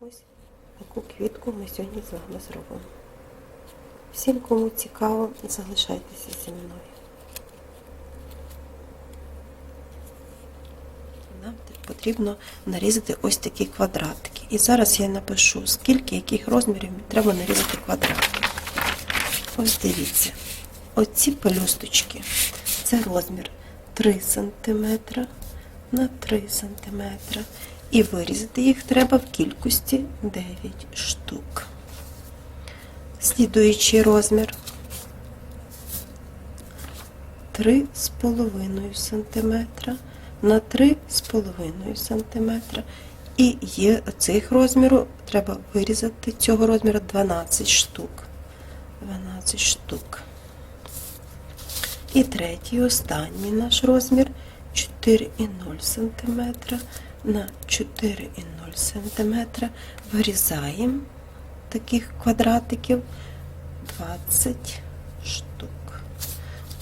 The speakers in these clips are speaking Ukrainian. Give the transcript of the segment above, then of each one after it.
Ось таку квітку ми сьогодні з вами зробимо. Всім, кому цікаво, залишайтеся зі мною. Нам потрібно нарізати ось такі квадратики. І зараз я напишу, скільки яких розмірів треба нарізати квадратики. Ось дивіться, оці пелюсточки це розмір 3 см на 3 см. І вирізати їх треба в кількості 9 штук. Слідуючий розмір 3,5 см на 3,5 см. І є цих розміру, треба вирізати цього розміру 12 штук. 12 штук. І третій, останній наш розмір 4,0 см на 4,0 см. Вирізаємо таких квадратиків 20 штук.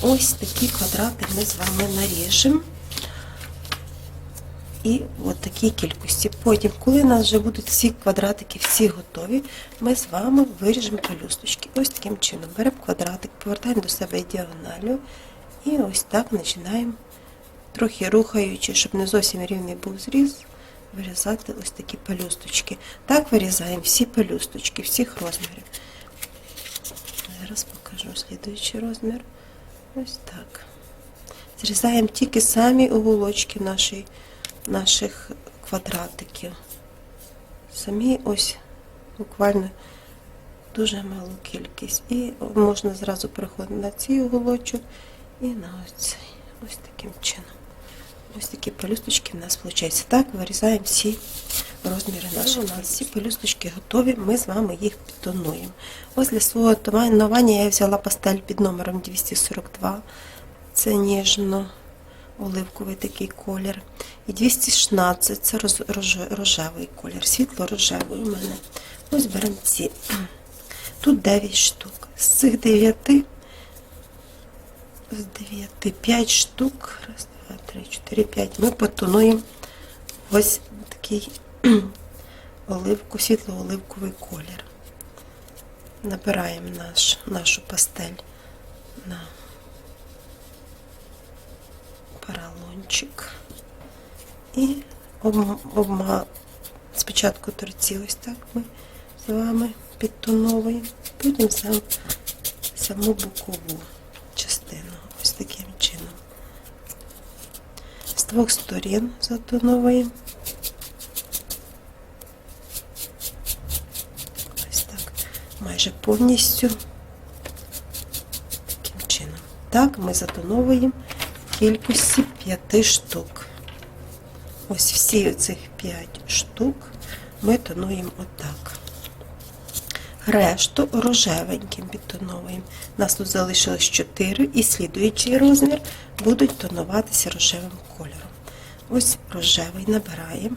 Ось такі квадрати ми з вами наріжемо. І от такій кількості. Потім, коли у нас вже будуть всі квадратики, всі готові, ми з вами виріжемо пелюсточки. Ось таким чином. Беремо квадратик, повертаємо до себе діагоналю і ось так починаємо, трохи рухаючи, щоб не зовсім рівний був зріз, вирізати ось такі пелюсточки. Так вирізаємо всі пелюсточки, всіх розмірів. Зараз покажу слідуючий розмір. Ось так. Зрізаємо тільки самі уголочки нашої наших квадратиків. Самі ось буквально дуже малу кількість. І можна зразу переходити на цей уголочок і на оцей. Ось таким чином. Ось такі пелюсточки в нас виходить. Так, вирізаємо всі розміри наші. У нас всі пелюсточки готові, ми з вами їх підтонуємо. Ось для свого тонування я взяла пастель під номером 242. Це ніжно оливковий такий колір. І 216 це роз, рож, рожевий колір, світло-рожевий у мене. Ось беремо ці. Тут 9 штук. З цих 9, з 9, 5 штук. Раз, два, три, чотири, п'ять. Ми потонуємо ось такий оливку, світло-оливковий колір. Набираємо наш, нашу пастель на поролончик. І обма, спочатку торці ось так ми з вами підтоновуємо, потім сам, саму бокову частину, ось таким чином. З двох сторін затоновуємо. Ось так, майже повністю таким чином. Так, ми затоновуємо в кількості 5 штук. Ось всі цих 5 штук ми тонуємо отак. Решту рожевеньким підтоновуємо. У нас тут залишилось 4 і слідуючий розмір будуть тонуватися рожевим кольором. Ось рожевий набираємо,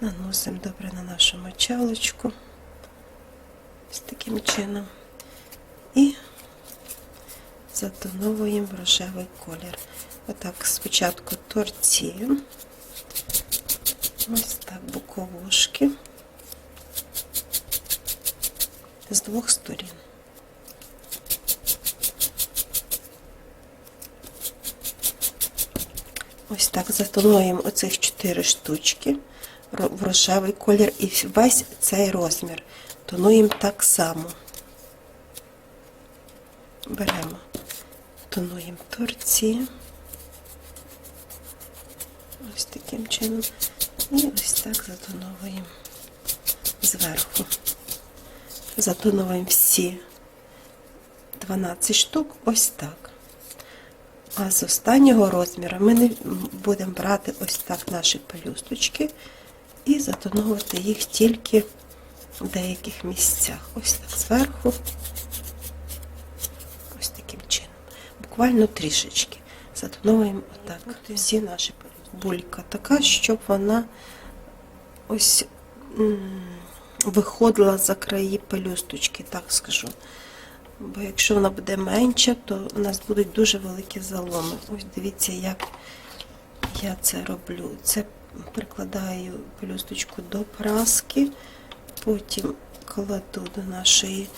наносимо добре на нашу мочалочку. Ось таким чином. І затоновуємо рожевий колір. Отак спочатку торці, ось так боковушки з двох сторін. Ось так затонуємо оцих чотири штучки в рожевий колір і весь цей розмір. Тонуємо так само. Беремо, тонуємо торці. Ось таким чином. І ось так затоновуємо зверху. Затоновуємо всі 12 штук, ось так. А з останнього розміру ми не будемо брати ось так наші пелюсточки і затоновувати їх тільки в деяких місцях. Ось так зверху. Ось таким чином. Буквально трішечки. Затоновуємо отак. Всі наші пелюстки булька така, щоб вона ось виходила за краї пелюсточки, так скажу. Бо якщо вона буде менша, то у нас будуть дуже великі заломи. Ось дивіться, як я це роблю. Це прикладаю пелюсточку до праски, потім кладу до нашої,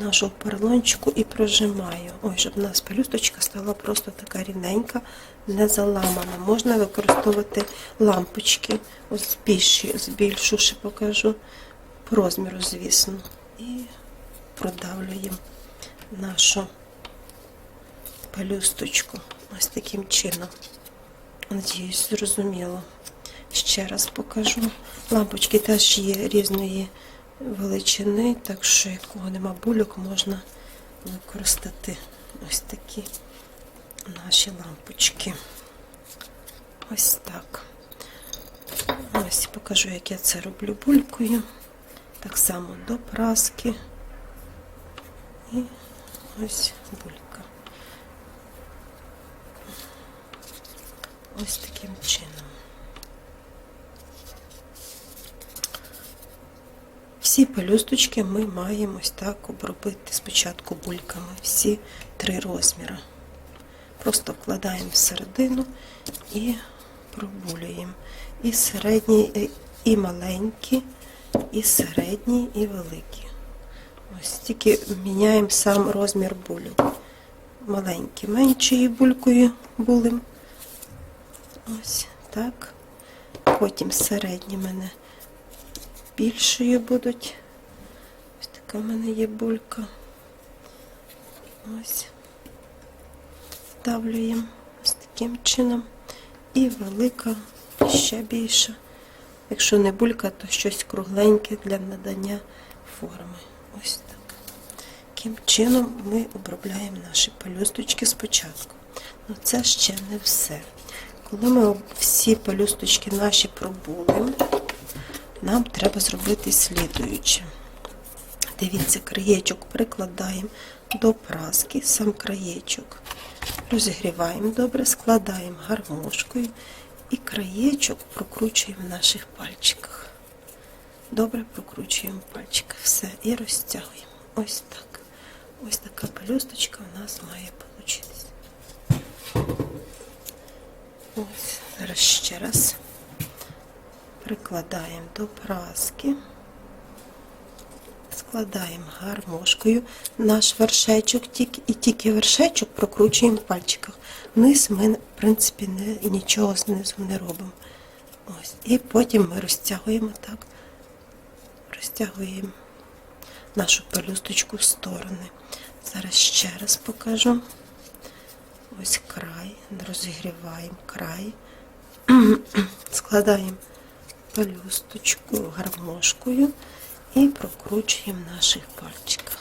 нашого поролончику і прожимаю. Ой, щоб у нас пелюсточка стала просто така рівненька, не заламана. Можна використовувати лампочки, ось більші, збільшу, ще покажу, по розміру, звісно. І продавлюємо нашу пелюсточку ось таким чином. Надіюсь, зрозуміло. Ще раз покажу. Лампочки теж є різної величини, так що якого нема бульок, можна використати ось такі наші лампочки. Ось так. Ось покажу, як я це роблю булькою. Так само до праски. І ось булька. Ось таким чином. Всі пелюсточки ми маємо ось так обробити спочатку бульками, всі три розміри. Просто вкладаємо всередину і пробулюємо. І середні, е, і маленькі, і середні, і великі. Ось тільки міняємо сам розмір бульок. Маленькі меншою булькою булим. Ось так. Потім середні мене більшою будуть. Ось така в мене є булька. Ось. Ставлюємо ось таким чином. І велика ще більша. Якщо не булька, то щось кругленьке для надання форми. Ось так. Таким чином ми обробляємо наші пелюсточки спочатку. Ну це ще не все. Коли ми всі пелюсточки наші пробулимо, нам треба зробити слідуюче. Дивіться, краєчок прикладаємо до праски, сам краєчок. Розігріваємо добре, складаємо гармошкою і краєчок прокручуємо в наших пальчиках. Добре прокручуємо пальчики. Все, і розтягуємо. Ось так. Ось така пелюсточка у нас має получитися. Ось, зараз ще раз прикладаємо до праски, складаємо гармошкою наш вершечок і тільки вершечок прокручуємо в пальчиках. Вниз ми, в принципі, не, нічого знизу не робимо. Ось. І потім ми розтягуємо так, розтягуємо нашу пелюсточку в сторони. Зараз ще раз покажу. Ось край, розігріваємо край, складаємо пелюсточку гармошкою і прокручуємо наших пальчиках.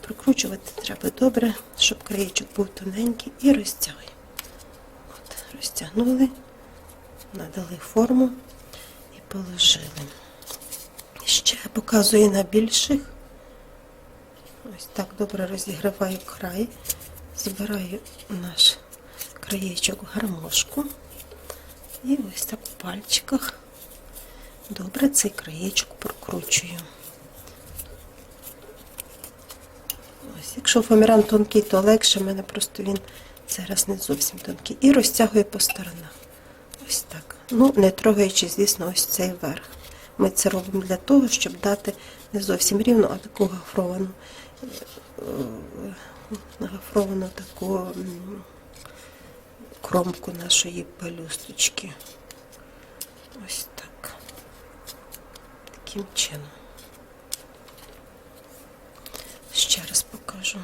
Прокручувати треба добре, щоб краєчок був тоненький і розтягуємо. От, розтягнули, надали форму і положили. Ще показую на більших. Ось так добре розігріваю край, збираю наш краєчок гармошку. І ось так в пальчиках добре цей краєчок прокручую. Ось, якщо фоаміран тонкий, то легше, в мене просто він зараз не зовсім тонкий. І розтягую по сторонах. Ось так. Ну, не трогаючи, звісно, ось цей верх. Ми це робимо для того, щоб дати не зовсім рівну, а таку гафровану, е, гафровану таку кромку нашої пелюсточки. Ось. Таким чином. Ще раз покажу.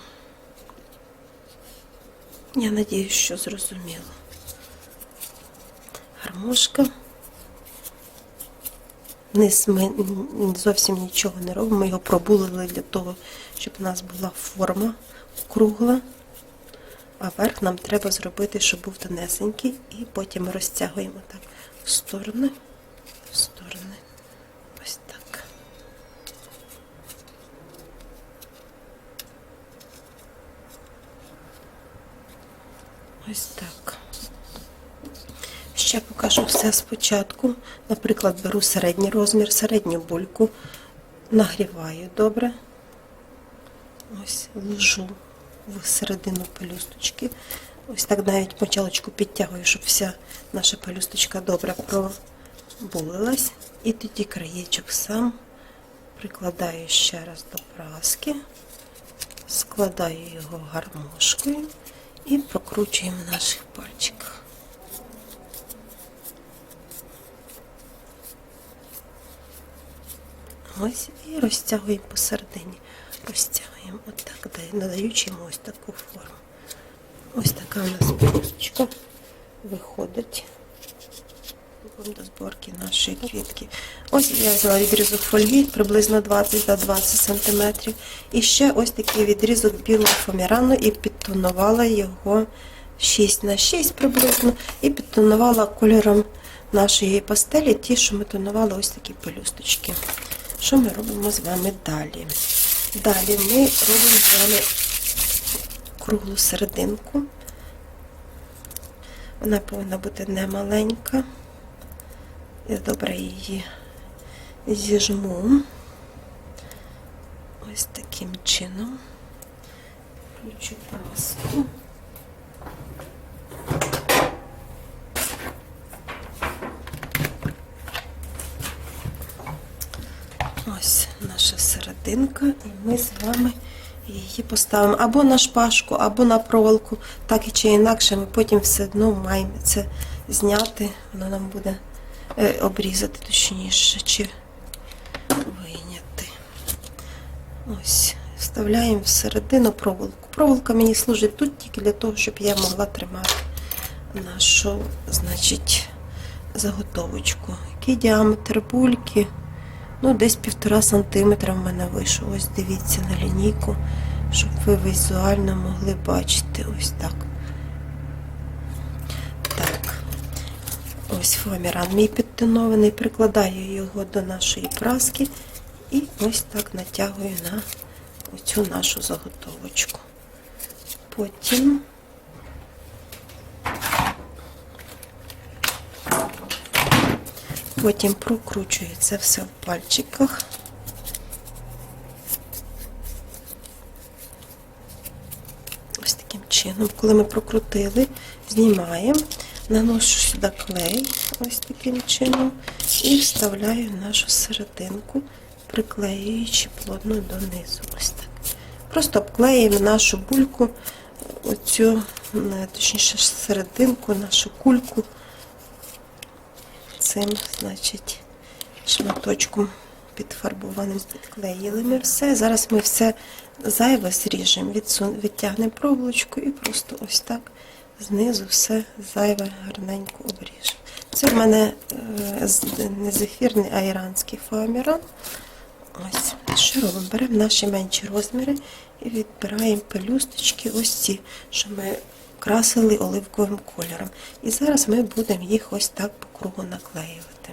Я надіюсь, що зрозуміло. Гармошка. Низ ми зовсім нічого не робимо. Ми його пробулили для того, щоб у нас була форма кругла. А верх нам треба зробити, щоб був тонесенький, і потім розтягуємо так в сторони, в сторони. Ось так. Ось так. Ще покажу все спочатку. Наприклад, беру середній розмір, середню бульку, нагріваю добре. Ось ложу в середину пелюсточки, Ось так навіть мочалочку підтягую, щоб вся наша пелюсточка добре пробулилась. І тоді краєчок сам прикладаю ще раз до праски, складаю його гармошкою і прокручуємо в наших пальчиках. Ось і розтягуємо посередині. Розтягуємо отак, надаючи йому ось таку форму. Ось така у нас пірочка виходить до зборки нашої квітки. Ось я взяла відрізок фольги приблизно 20 на 20 см. І ще ось такий відрізок білого фомірану і підтонувала його 6 на 6 приблизно. І підтонувала кольором нашої пастелі, ті, що ми тонували ось такі пелюсточки. Що ми робимо з вами далі? Далі ми робимо з вами круглу серединку. Вона повинна бути не маленька. Я добре її зіжму. Ось таким чином. Включу паску. Ось наша серединка, і ми з вами її поставимо або на шпажку, або на проволоку, так і чи інакше, ми потім все одно маємо це зняти, воно нам буде обрізати точніше, чи вийняти. Ось, вставляємо всередину проволоку. Проволока мені служить тут тільки для того, щоб я могла тримати нашу, значить, заготовочку. Який діаметр бульки? Ну, десь півтора сантиметра в мене вийшов. Ось дивіться на лінійку, щоб ви візуально могли бачити. Ось. Так. Ось фоаміран мій підтонований. Прикладаю його до нашої праски і ось так натягую на оцю нашу заготовочку. Потім Потім прокручую це все в пальчиках. Ось таким чином, коли ми прокрутили, знімаємо, наношу сюди клей, ось таким чином, і вставляю нашу серединку, приклеюючи плотно донизу. Ось так. Просто обклеїмо нашу бульку, оцю, е, точніше, серединку, нашу кульку цим, значить, шматочком підфарбованим підклеїли ми все. Зараз ми все зайве зріжемо, відтягнемо проволочку і просто ось так знизу все зайве гарненько обріжемо. Це в мене е, не зефірний, а іранський фоаміран. Ось, що робимо? Беремо наші менші розміри і відбираємо пелюсточки, ось ці, що ми красили оливковим кольором. І зараз ми будемо їх ось так по кругу наклеювати.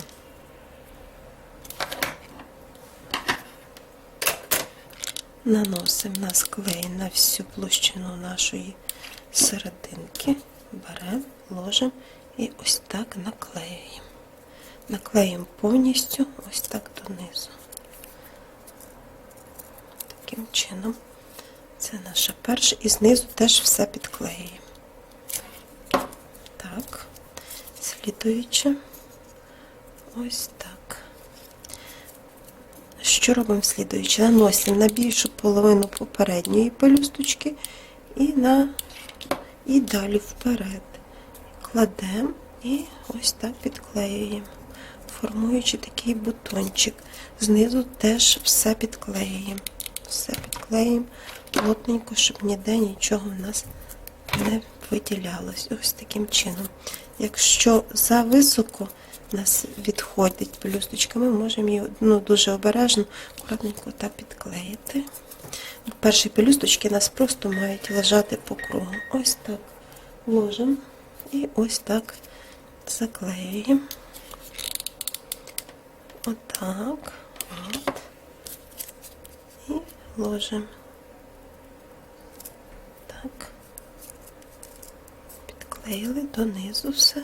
Наносимо на клей на всю площину нашої серединки, беремо, ложимо і ось так наклеюємо. Наклеїмо повністю ось так донизу. Таким чином, це наша перша, і знизу теж все підклеюємо. Так, слідуючи, ось так. Що робимо слідуючи? Наносимо на більшу половину попередньої пелюсточки і на і далі вперед. Кладемо і ось так підклеюємо, формуючи такий бутончик. Знизу теж все підклеюємо. Все підклеїмо плотненько, щоб ніде нічого в нас не виділялось. Ось таким чином. Якщо зависоко в нас відходить пелюсточка, ми можемо її ну, дуже обережно, акуратненько так підклеїти. Перші пелюсточки нас просто мають лежати по кругу. Ось так ложимо і ось так заклеюємо. Отак. От. І ложимо. Так. Підклеїли донизу все.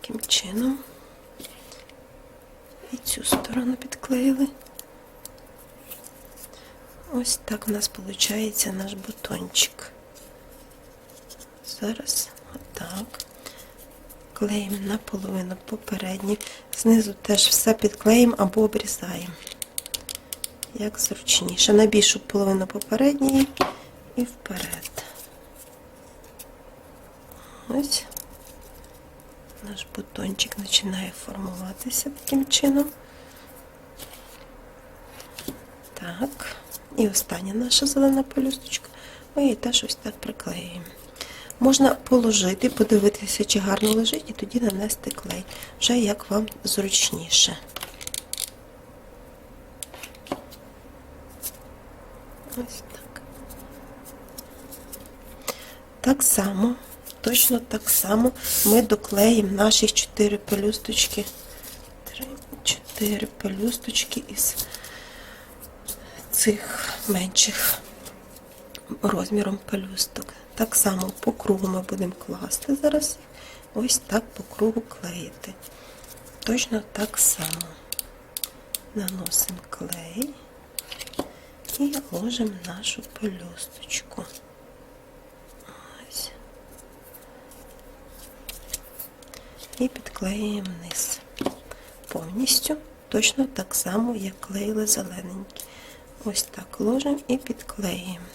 Таким чином. І цю сторону підклеїли. Ось так у нас виходить наш бутончик. зараз. Отак. Клеїмо наполовину попередній. Знизу теж все підклеїмо або обрізаємо. Як зручніше. На більшу половину попередньої і вперед. Ось. Наш бутончик починає формуватися таким чином. Так. І остання наша зелена пелюсточка. Ми її теж ось так приклеюємо. Можна положити, подивитися, чи гарно лежить, і тоді нанести клей. Вже як вам зручніше. Ось так. Так само, точно так само ми доклеїмо наші чотири пелюсточки. Три, чотири пелюсточки із цих менших розміром пелюсток. Так само по кругу ми будемо класти зараз. Ось так по кругу клеїти. Точно так само. Наносимо клей і ложимо нашу пелюсточку. Ось. І підклеюємо низ. Повністю, точно так само, як клеїли зелененькі. Ось так ложимо і підклеюємо.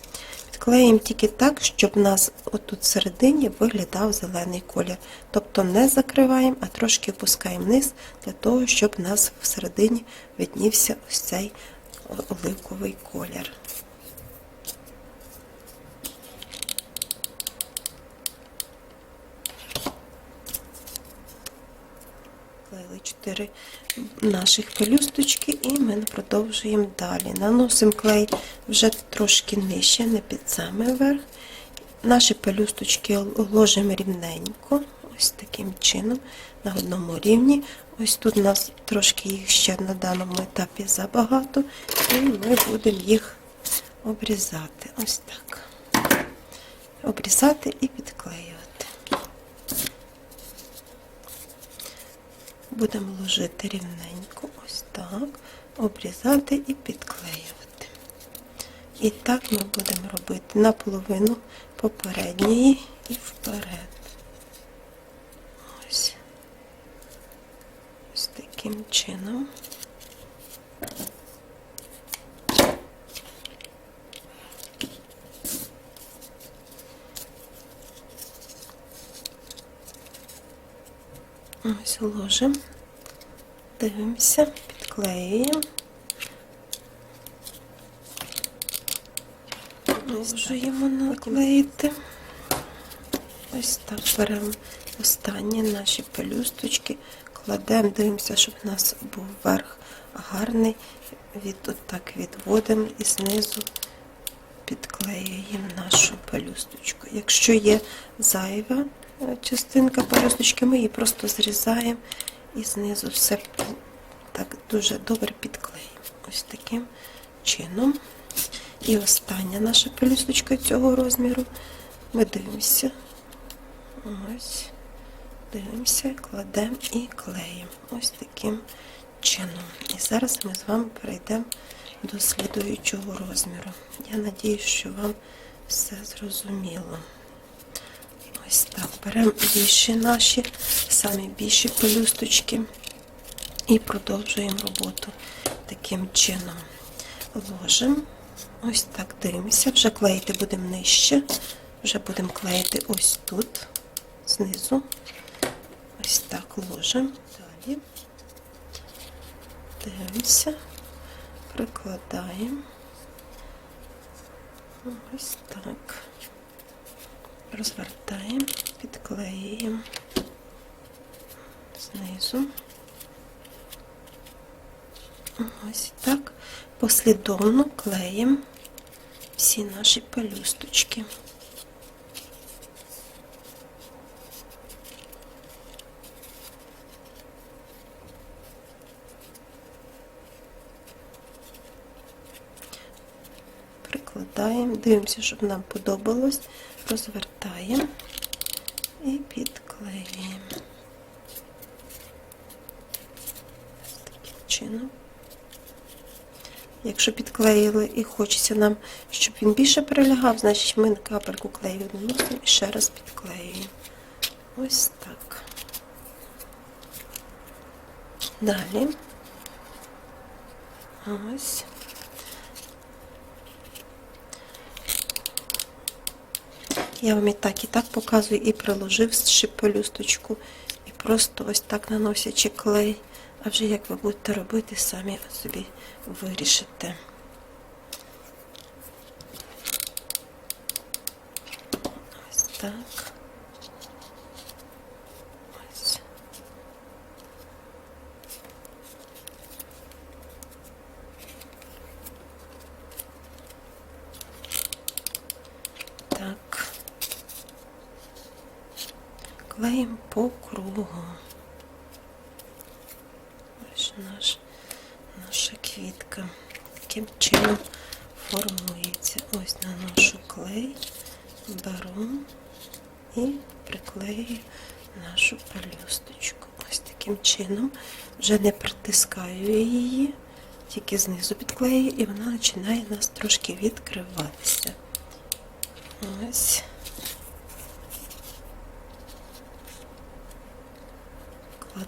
Підклеїмо тільки так, щоб у нас отут всередині виглядав зелений колір. Тобто не закриваємо, а трошки опускаємо вниз, для того, щоб у нас всередині виднівся ось цей оливковий колір. Клеїли 4 наших пелюсточки і ми продовжуємо далі. Наносимо клей вже трошки нижче, не під самий верх. Наші пелюсточки ложимо рівненько, ось таким чином, на одному рівні. Ось тут у нас трошки їх ще на даному етапі забагато, і ми будемо їх обрізати. Ось так. Обрізати і підклеювати. Будемо ложити рівненько, ось так, обрізати і підклеювати. І так ми будемо робити наполовину попередньої і вперед. Ось. Ось таким чином. Ось ложимо, дивимося, підклеюємо. Продовжуємо наклеїти. Ось так беремо останні наші пелюсточки, кладемо, дивимося, щоб у нас був верх гарний. Від, отак відводимо і знизу підклеюємо нашу пелюсточку. Якщо є зайва частинка пелюсточки, ми її просто зрізаємо і знизу все так дуже добре підклеїмо. Ось таким чином. І остання наша пелюсточка цього розміру. Ми дивимося. Ось. Дивимося, кладемо і клеїмо. Ось таким чином. І зараз ми з вами перейдемо до слідуючого розміру. Я надію, що вам все зрозуміло. Ось так. Беремо більші наші, самі більші пелюсточки і продовжуємо роботу таким чином. Ложимо. Ось так дивимося. Вже клеїти будемо нижче. Вже будемо клеїти ось тут, знизу. Ось так ложимо. Далі. Дивимося, прикладаємо. Ось так. Розвертаємо, підклеюємо знизу. Ось так. Послідовно клеїмо всі наші пелюсточки. Прикладаємо, дивимося, щоб нам подобалось, розвертаємо і підклеюємо. Ось таким чином. Якщо підклеїли і хочеться нам, щоб він більше прилягав, значить ми на капельку клею наносимо і ще раз підклеюємо. Ось так. Далі. Ось. Я вам і так, і так показую, і приложив ще пелюсточку, і просто ось так наносячи клей. А вже як ви будете робити, самі собі вирішите. Ось так. Ось. Так. Клеїмо кругу. Ось наш, наша квітка. Таким чином формується. Ось наношу клей, беру і приклею нашу пелюсточку. Ось таким чином вже не притискаю її, тільки знизу підклею, і вона починає нас трошки відкриватися. Ось.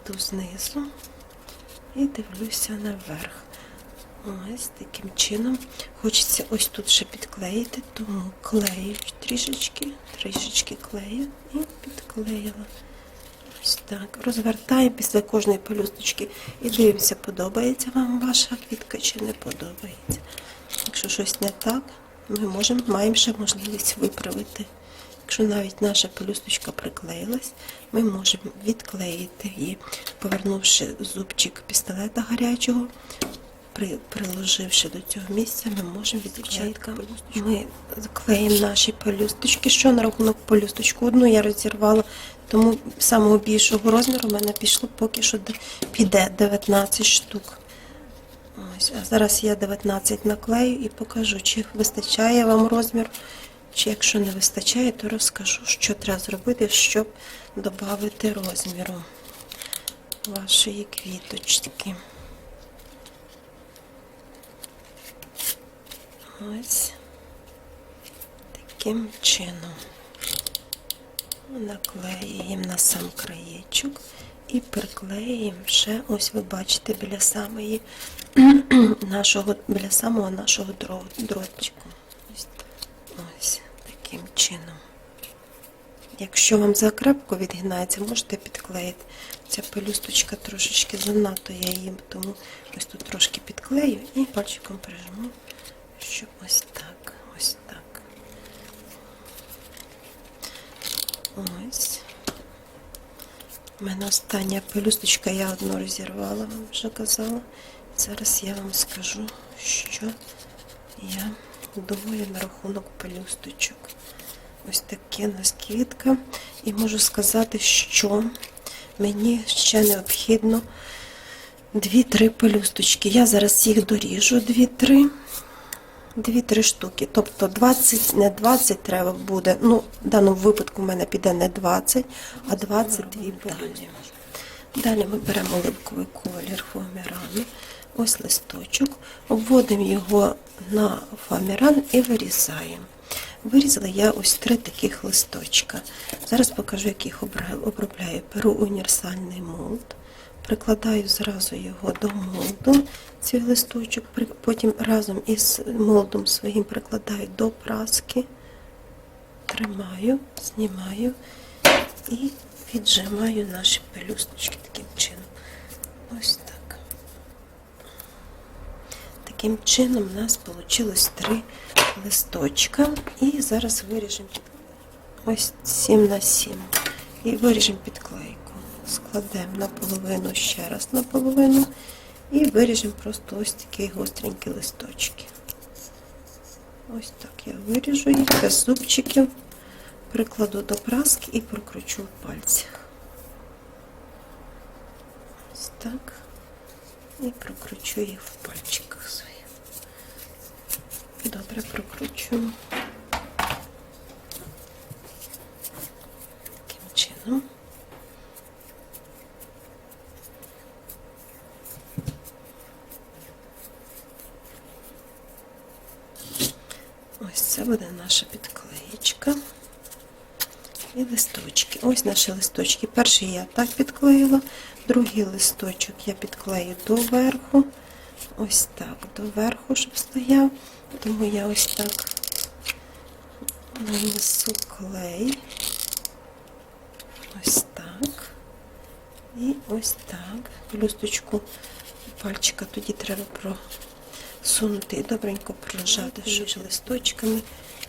Кладу знизу і дивлюся наверх. Ось таким чином. Хочеться ось тут ще підклеїти, тому клею трішечки, трішечки клею і підклеїла. Ось так. Розвертаємо після кожної пелюсточки і дивимося, подобається вам ваша квітка чи не подобається. Якщо щось не так, ми можемо, маємо ще можливість виправити. Якщо навіть наша пелюсточка приклеїлась, ми можемо відклеїти її, повернувши зубчик пістолета гарячого, при, приложивши до цього місця, ми можемо відклеїти. Ми клеїмо наші пелюсточки. Що на рахунок пелюсточку? Одну я розірвала, тому самого більшого розміру в мене пішло поки що піде 19 штук. Ось, а зараз я 19 наклею і покажу, чи вистачає вам розмір, чи якщо не вистачає, то розкажу, що треба зробити, щоб додати розміру вашої квіточки. Ось таким чином наклеюємо на сам краєчок і приклеюємо ще, ось ви бачите, біля самої нашого, біля самого нашого дротчику. Ось, таким чином. Якщо вам закрепко відгинається, можете підклеїти. Ця пелюсточка трошечки занадто я їм, тому ось тут трошки підклею і пальчиком прижму, щоб ось так, ось так. Ось. У мене остання пелюсточка, я одну розірвала, вам вже казала. Зараз я вам скажу, що я думаю на рахунок пелюсточок. Ось таке у нас квітка. І можу сказати, що мені ще необхідно 2-3 пелюсточки. Я зараз їх доріжу 2-3. 2-3 штуки. Тобто 20, не 20 треба буде. Ну, в даному випадку в мене піде не 20, а 22 пелюстки. Далі ми беремо оливковий колір фоамірану. Ось листочок, обводимо його на фоаміран і вирізаємо. Вирізала я ось три таких листочка. Зараз покажу, як їх обробляю. Беру універсальний молд, прикладаю зразу його до молду, цей листочок, потім разом із молдом своїм прикладаю до праски, тримаю, знімаю і віджимаю наші пелюсточки таким чином. Ось. Таким чином у нас вийшло три листочка. І зараз виріжемо ось 7 на 7. І виріжемо підклейку. Складемо наполовину ще раз наполовину. І виріжемо просто ось такі гостренькі листочки. Ось так я виріжу їх без зубчиків, прикладу до праски і прокручу в пальцях. Ось так. І прокручу їх в пальчиках добре прокручуємо. Таким чином. Ось це буде наша підклеїчка і листочки. Ось наші листочки. Перший я так підклеїла, другий листочок я підклею доверху. Ось так, доверху щоб стояв. Тому я ось так нанесу клей. Ось так. І ось так. Блюсточку пальчика тоді треба просунути і добренько прожати, щоб листочками,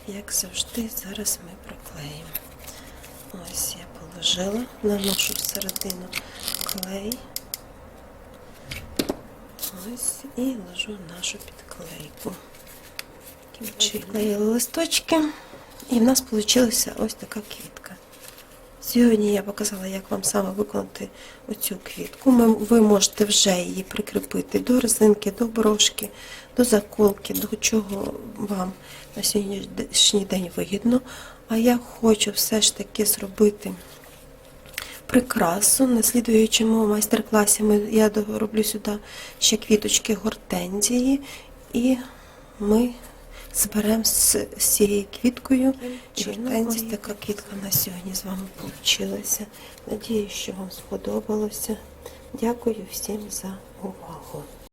як завжди, зараз ми проклеїмо. Ось я положила, наношу всередину клей. Ось і ложу нашу підклейку. Клеїли листочки, і в нас вийшла ось така квітка. Сьогодні я показала, як вам саме виконати оцю квітку. Ви можете вже її прикріпити до резинки, до брошки, до заколки, до чого вам на сьогоднішній день вигідно. А я хочу все ж таки зробити прикрасу. На слідуючому майстер-класі я дороблю сюди ще квіточки гортензії, і ми зберемо з, цією квіткою. Ось така квітка на сьогодні з вами вийшла. Надіюсь, що вам сподобалося. Дякую всім за увагу.